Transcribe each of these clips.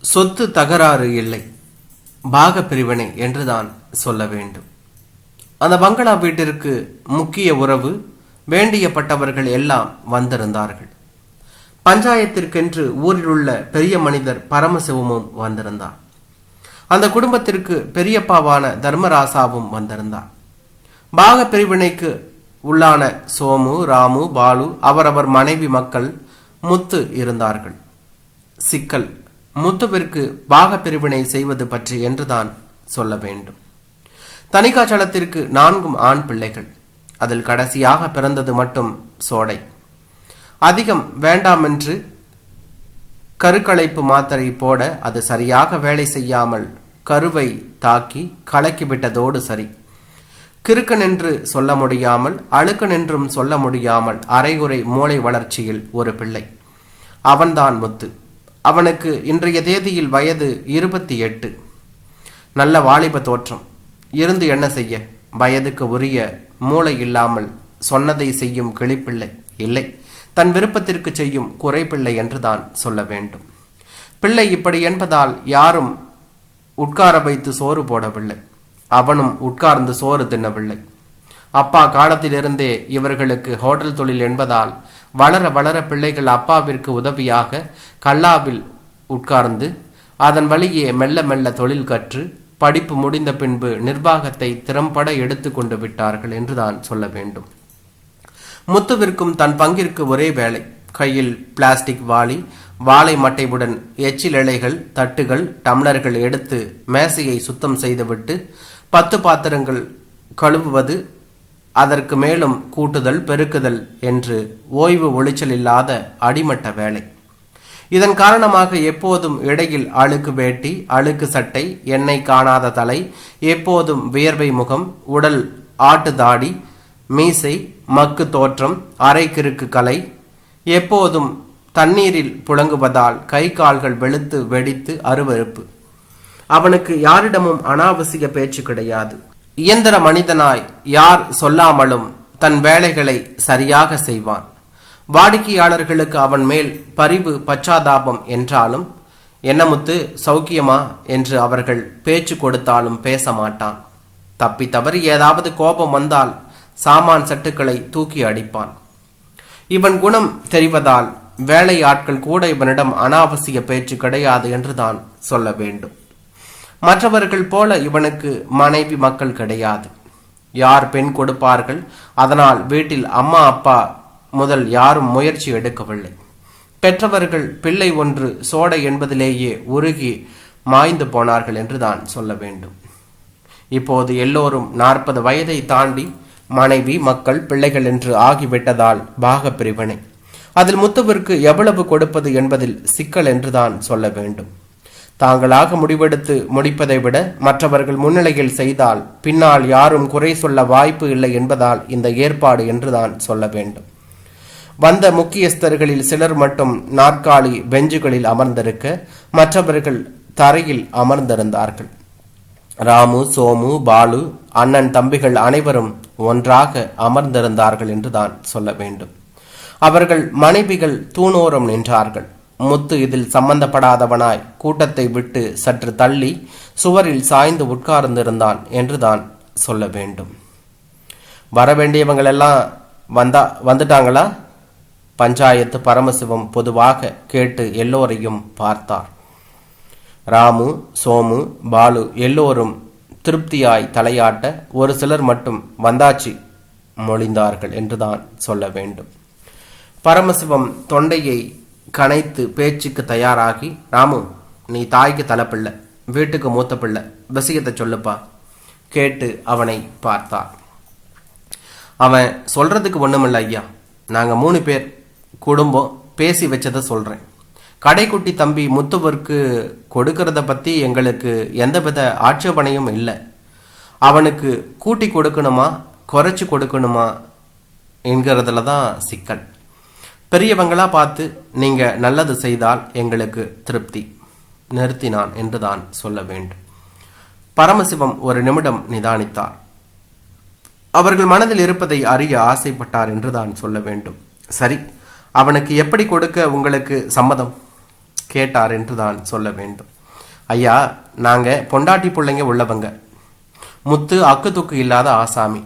சொத்து தகராறு இல்லை. பாக பிரிவினை என்றுதான் சொல்ல வேண்டும். அந்த பங்களா வீட்டிற்கு முக்கிய உறவு வேண்டியப்பட்டவர்கள் எல்லாம் வந்திருந்தார்கள். பஞ்சாயத்திற்கென்று ஊரில் உள்ள பெரிய மனிதர் பரமசிவமும் வந்திருந்தார். அந்த குடும்பத்திற்கு பெரியப்பாவான தர்மராசாவும் வந்திருந்தார். பாக பிரிவினைக்கு உள்ளான சோமு ராமு பாலு அவரவர் மனைவி மக்கள் முத்து இருந்தார்கள். சிக்கல் முத்துவிற்கு பாக பிரிவினை செய்வது பற்றி என்றுதான் சொல்ல வேண்டும். தனிக்காச்சலத்திற்கு நான்கும் ஆண் பிள்ளைகள். அதில் கடைசியாக பிறந்தது மட்டும் சோடை. அதிகம் வேண்டாமென்று கருக்களைப்பு மாத்திரை போட அது சரியாக வேலை செய்யாமல் கருவை தாக்கி கலக்கிவிட்டதோடு சரி. கிறுக்கன் என்று சொல்ல முடியாமல் அழுக்கன் என்றும் சொல்ல முடியாமல் அரைகுறை மூளை வளர்ச்சியில் ஒரு பிள்ளை. அவன்தான் முத்து. அவனுக்கு இன்றைய தேதியில் வயது இருபத்தி எட்டு. நல்ல வாலிப தோற்றம். இருந்து என்ன செய்ய? வயதுக்கு உரிய மூளை இல்லாமல் சொன்னதை செய்யும் கிளிப்பிள்ளை இல்லை. தன் விருப்பத்திற்கு செய்யும் குறைப்பிள்ளை என்றுதான் சொல்ல வேண்டும். பிள்ளை இப்படி என்பதால் யாரும் உட்கார வைத்து சோறு போடவில்லை. அவனும் உட்கார்ந்து சோறு தின்னவில்லை. அப்பா காலத்திலிருந்தே இவர்களுக்கு ஹோட்டல் தொழில் என்பதால் வளர வளர பிள்ளைகள் அப்பாவிற்கு உதவியாக கல்லாவில் உட்கார்ந்து அதன் வழியே மெல்ல மெல்ல தொழில் கற்று படிப்பு முடிந்த பின்பு நிர்வாகத்தை திறம்பட எடுத்து கொண்டு விட்டார்கள் என்றுதான் சொல்ல வேண்டும். முத்துவிற்கும் தன் பங்கிற்கு ஒரே வேலை. கையில் பிளாஸ்டிக் வாளி வாழை மட்டைவுடன் எச்சில் இலைகள் தட்டுகள் டம்ளர்கள் எடுத்து மேசையை சுத்தம் செய்துவிட்டு பத்து பாத்திரங்கள் கழுவுவது அதற்கு மேலும் கூட்டுதல் பெருக்குதல் என்று ஓய்வு ஒளிச்சல் இல்லாத அடிமட்ட வேலை. இதன் காரணமாக எப்போதும் இடையில் அழுக்கு வேட்டி அழுக்கு சட்டை எண்ணெய் காணாத தலை எப்போதும் வியர்வை முகம் உடல் ஆட்டு தாடி மீசை மக்கு தோற்றம் அரைக்கிறுக்கு கலை எப்போதும் தண்ணீரில் புழங்குவதால் கை கால்கள் வெளுத்து வெடித்து அருவருப்பு. அவனுக்கு யாரிடமும் அனாவசிய பேச்சு கிடையாது. இயந்திர மனிதனாய் யார் சொல்லாமலும் தன் வேலைகளை சரியாக செய்வான். வாடிக்கையாளர்களுக்கு அவன் மேல் பரிவு பச்சாதாபம் என்றாலும் என்னமுத்து சௌக்கியமா? என்று அவர்கள் பேச்சு கொடுத்தாலும் பேச மாட்டான் தப்பி தவறி ஏதாவது கோபம் வந்தால் சாமான் சட்டுக்களை தூக்கி அடிப்பான். இவன் குணம் தெரிவதால் வேலை ஆட்கள் கூட இவனிடம் அனாவசிய பேச்சு கிடையாது என்றுதான் சொல்ல வேண்டும். மற்றவர்கள் போல இவனுக்கு மனைவி மக்கள் கிடையாது. யார் பெண் கொடுப்பார்கள்? அதனால் வீட்டில் அம்மா அப்பா முதல் யாரும் முயற்சி எடுக்கவில்லை. பெற்றவர்கள் பிள்ளை ஒன்று சோடை என்பதிலேயே உருகி மாய்ந்து போனார்கள் என்றுதான் சொல்ல வேண்டும். இப்போது எல்லோரும் நாற்பது வயதை தாண்டி மனைவி மக்கள் பிள்ளைகள் என்று ஆகிவிட்டதால் பாக பிரிவினை அதில் முத்துவிற்கு எவ்வளவு கொடுப்பது என்பதில் சிக்கல் என்றுதான் சொல்ல வேண்டும். தாங்களாக முடிவெடுத்து முடிப்பதை விட மற்றவர்கள் முன்னிலையில் செய்தால் பின்னால் யாரும் குறை சொல்ல வாய்ப்பு இல்லை என்பதால் இந்த ஏற்பாடு என்றுதான் சொல்ல வேண்டும். வந்த முக்கியஸ்தர்களில் சிலர் மட்டும் நாற்காலி பெஞ்சுகளில் அமர்ந்திருக்க மற்றவர்கள் தரையில் அமர்ந்திருந்தார்கள். ராமு சோமு பாலு அண்ணன் தம்பிகள் அனைவரும் ஒன்றாக அமர்ந்திருந்தார்கள் என்றுதான் சொல்ல வேண்டும். அவர்கள் மனைவிகள் தூணோரம் நின்றார்கள். முத்து இதில் சம்பந்தப்படாதவனாய் கூட்டத்தை விட்டு சற்று தள்ளி சுவரில் சாய்ந்து உட்கார்ந்திருந்தான் என்றுதான் சொல்ல வேண்டும். வர வேண்டியவங்களெல்லாம் வந்தா வந்துட்டாங்களா? பஞ்சாயத்து பரமசிவம் பொதுவாக கேட்டு எல்லோரையும் பார்த்தார். ராமு சோமு பாலு எல்லோரும் திருப்தியாய் தலையாட்ட ஒரு சிலர் மட்டும் வந்தாச்சு மொழிந்தார்கள் என்றுதான் சொல்ல வேண்டும். பரமசிவம் தொண்டையை கனைத்து பேச்சுக்கு தயாராகி ராமு நீ தாய்க்கு தலைப்பிள்ளை வீட்டுக்கு மூத்த பிள்ளை விஷயத்தை சொல்லுப்பா கேட்டு அவனை பார்த்தார். அவன் சொல்றதுக்கு ஒன்றுமில்ல ஐயா. நாங்கள் மூணு பேர் குடும்பம் பேசி வச்சதை சொல்கிறேன் கடைக்குட்டி தம்பி முத்துவருக்கு கொடுக்கறத பற்றி எங்களுக்கு எந்தவித ஆட்சேபனையும் இல்லை. அவனுக்கு கூட்டி கொடுக்கணுமா குறைச்சி கொடுக்கணுமா என்கிறதுல தான் சிக்கல். பெரியவங்களா பார்த்து நீங்க நல்லது செய்தால் எங்களுக்கு திருப்தி. நிறுத்தினான் என்றுதான் சொல்ல வேண்டும். பரமசிவம் ஒரு நிமிடம் நிதானித்தார். அவர்கள் மனதில் இருப்பதை அறிய ஆசைப்பட்டார் என்றுதான் சொல்ல வேண்டும். சரி அவனுக்கு எப்படி கொடுக்க உங்களுக்கு சம்மதம்? கேட்டார் என்று தான் சொல்ல வேண்டும். ஐயா நாங்க பொண்டாட்டி பிள்ளைங்க உள்ளவங்க. முத்து அக்கு துக்கு இல்லாத ஆசாமி.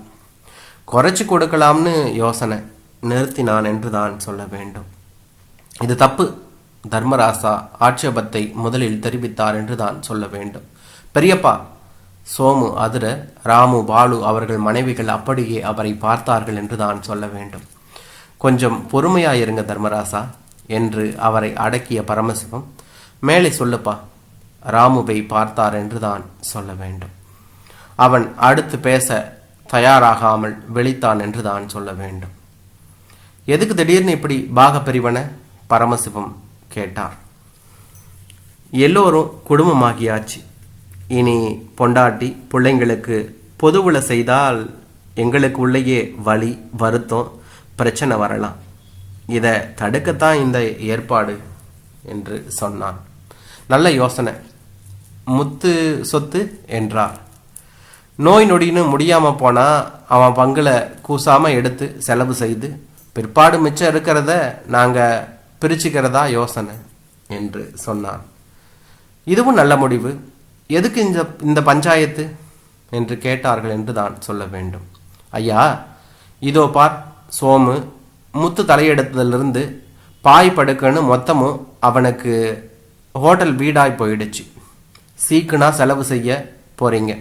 குறைச்சி கொடுக்கலாம்னு யோசனை. நிறுத்தினான் என்று தான் சொல்ல வேண்டும். இது தப்பு. தர்மராசா ஆட்சேபத்தை முதலில் தெரிவித்தார் என்று தான் சொல்ல வேண்டும். பெரியப்பா சோமு அதிர ராமு பாலு அவர்கள் மனைவிகள் அப்படியே அவரை பார்த்தார்கள் என்று தான் சொல்ல வேண்டும். கொஞ்சம் பொறுமையாயிருங்க தர்மராசா என்று அவரை அடக்கிய பரமசிவம் மேலே சொல்லுப்பா ராமுவை பார்த்தார் என்று தான் சொல்ல வேண்டும். அவன் அடுத்து பேச தயாராகாமல் வெளித்தான் என்று தான் சொல்ல வேண்டும். எதுக்கு திடீர்னு இப்படி பாக பிரிவன பரமசிவம் கேட்டார்? எல்லோரும் குடும்பமாகியாச்சு. இனி பொண்டாட்டி பிள்ளைங்களுக்கு பொதுவில் செய்தால் எங்களுக்கு உள்ளேயே வலி வருத்தம் பிரச்சனை வரலாம். இதை தடுக்கத்தான் இந்த ஏற்பாடு என்று சொன்னான். நல்ல யோசனை. முத்து சொத்து என்றார். நோய் நொடின்னு முடியாமல் போனால் அவன் பங்கில் கூசாமல் எடுத்து செலவு செய்து பிற்பாடு மிச்சம் இருக்கிறத நாங்கள் பிரிச்சுக்கிறதா யோசனை என்று சொன்னான். இதுவும் நல்ல முடிவு. எதுக்கு இந்த இந்த பஞ்சாயத்து? என்று கேட்டார்கள் என்று தான் சொல்ல வேண்டும். ஐயா இதோ பார் சோமு முத்து தலையெடுத்ததிலிருந்து பாய் படுக்கன்னு மொத்தமும் அவனுக்கு ஹோட்டல் வீடாய் போயிடுச்சு. சீக்குனா செலவு செய்ய போறீங்க.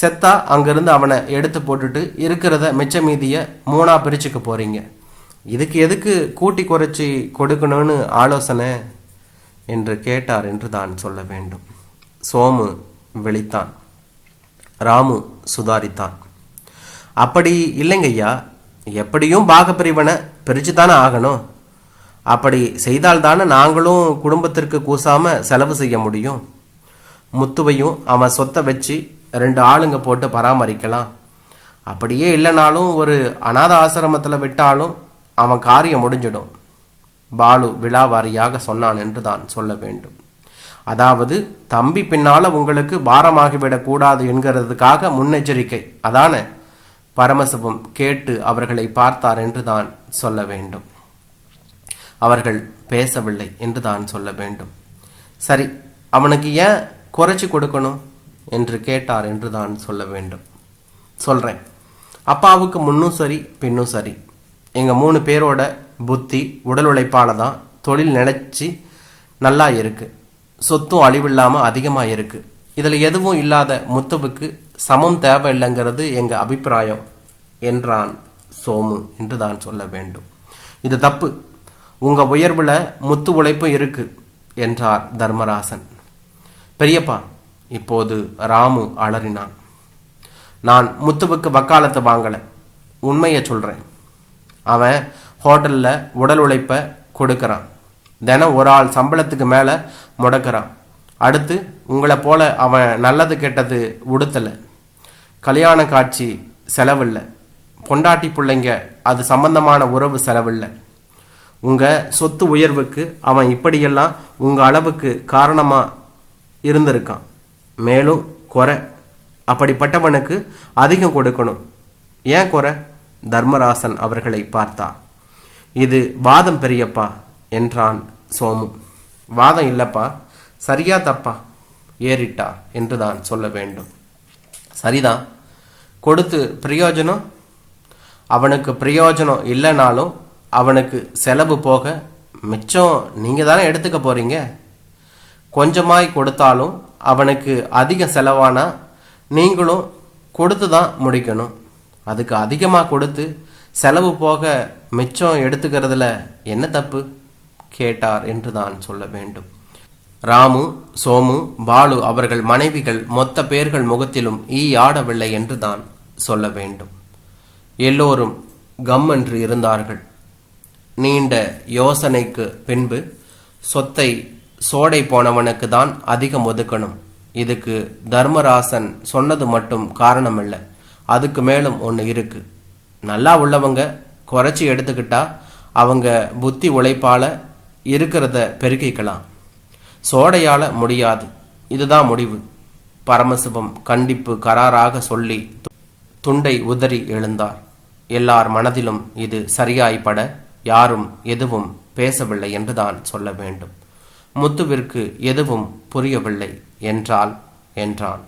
செத்தா அங்கிருந்து அவனை எடுத்து போட்டுட்டு இருக்கிறத மிச்ச மீதியை மூணா பிரிச்சுக்க போறீங்க. இதுக்கு எதுக்கு கூட்டி குறைச்சி கொடுக்கணும்னு ஆலோசனை என்று கேட்டார் என்று தான் சொல்ல வேண்டும். சோமு விழித்தான். ராமு சுதாரித்தான். அப்படி இல்லைங்கய்யா எப்படியும் பாகப்பிரிவனை பிரிச்சு தானே ஆகணும். அப்படி செய்தால்தானே நாங்களும் குடும்பத்திற்கு கூசாமல் செலவு செய்ய முடியும். முத்துவையும் அவன் சொத்தை வச்சு ரெண்டு ஆளுங்க போட்டு பராமரிக்கலாம். அப்படியே இல்லைனாலும் ஒரு அநாத ஆசிரமத்தில் விட்டாலும் அவன் காரியம் முடிஞ்சிடும். பாலு விழாவாரியாக சொன்னான் என்று தான் சொல்ல வேண்டும். அதாவது தம்பி பின்னால உங்களுக்கு பாரமாகிவிடக்கூடாது என்கிறதுக்காக முன்னெச்சரிக்கை. அதான பரமசிவம் கேட்டு அவர்களை பார்த்தார் என்று தான் சொல்ல வேண்டும். அவர்கள் பேசவில்லை என்று தான் சொல்ல வேண்டும். சரி அவனுக்கு ஏன் குறைச்சி கொடுக்கணும் என்று கேட்டார் என்று தான் சொல்ல வேண்டும். சொல்றேன். அப்பாவுக்கு முன்னும் சரி பின்னும் சரி. எங்கள் மூணு பேரோட புத்தி உடல் உழைப்பால் தான் தொழில் நிலைச்சி நல்லா இருக்குது சொத்தும் அழிவில்லாமல் அதிகமாக இருக்குது இதில் எதுவும் இல்லாத முத்துவுக்கு சமம் தேவை இல்லைங்கிறது எங்கள் அபிப்பிராயம் என்றான் சோமு என்று தான் சொல்ல வேண்டும். இது தப்பு. உங்கள் உயர்வில் முத்து உழைப்பும் இருக்குது என்றார் தர்மராசன். பெரியப்பா இப்போது ராமு அலறினான். நான் முத்துவுக்கு வக்காலத்தை வாங்கலை. உண்மையை சொல்கிறேன் அவன் ஹோட்டலில் உடல் உழைப்ப கொடுக்குறான். தினம் ஒரு ஆள் சம்பளத்துக்கு மேலே முடக்கிறான். அடுத்து உங்களை போல அவன் நல்லது கெட்டது உடுத்தலை. கல்யாண காட்சி செலவில்லை. பொண்டாட்டி பிள்ளைங்க அது சம்பந்தமான உறவு செலவில்லை. உங்கள் சொத்து உயர்வுக்கு அவன் இப்படியெல்லாம் உங்கள் அளவுக்கு காரணமாக இருந்திருக்கான். மேலும் குறை. அப்படிப்பட்டவனுக்கு அதிகம் கொடுக்கணும். ஏன் குறை? தர்மராசன் அவர்களை பார்த்தார் இது வாதம் பெரியப்பா என்றான் சோமு. வாதம் இல்லப்பா சரியா தப்பா ஏறிட்டா என்று தான் சொல்ல வேண்டும். சரிதான் கொடுத்து பிரயோஜனம்? அவனுக்கு பிரயோஜனம் இல்லைனாலும் அவனுக்கு செலவு போக மிச்சம் நீங்கள் தானே எடுத்துக்க போகிறீங்க கொஞ்சமாய் கொடுத்தாலும் அவனுக்கு அதிக செலவானால் நீங்களும் கொடுத்து தான் முடிக்கணும். அதுக்கு அதிகமாக கொடுத்து செலவு போக மிச்சம் எடுத்துக்கிறதுல என்ன தப்பு? கேட்டார் என்று தான் சொல்ல வேண்டும். ராமு சோமு பாலு அவர்கள் மனைவிகள் மொத்த பேர்கள் முகத்திலும் ஈ ஆடவில்லை என்று தான் சொல்ல வேண்டும். எல்லோரும் கம் என்று இருந்தார்கள். நீண்ட யோசனைக்கு பின்பு சொத்தை சோடை போனவனுக்கு தான் அதிகம் ஒதுக்கணும். இதுக்கு தர்மராசன் சொன்னது மட்டும் காரணமில்லை. அதுக்கு மேலும் ஒன்று இருக்கு. நல்லா உள்ளவங்க குறைச்சி எடுத்துக்கிட்டா அவங்க புத்தி உழைப்பால இருக்கிறத பெருக்கிக்கலாம். சோடையால முடியாது. இதுதான் முடிவு. பரமசிவம் கண்டிப்பு கராராக சொல்லி துண்டை உதறி எழுந்தார். எல்லார் மனதிலும் இது சரியாய்ப்பட யாரும் எதுவும் பேசவில்லை என்றுதான் சொல்ல வேண்டும். முத்துவிற்கு எதுவும் புரியவில்லை என்றால் என்றான்.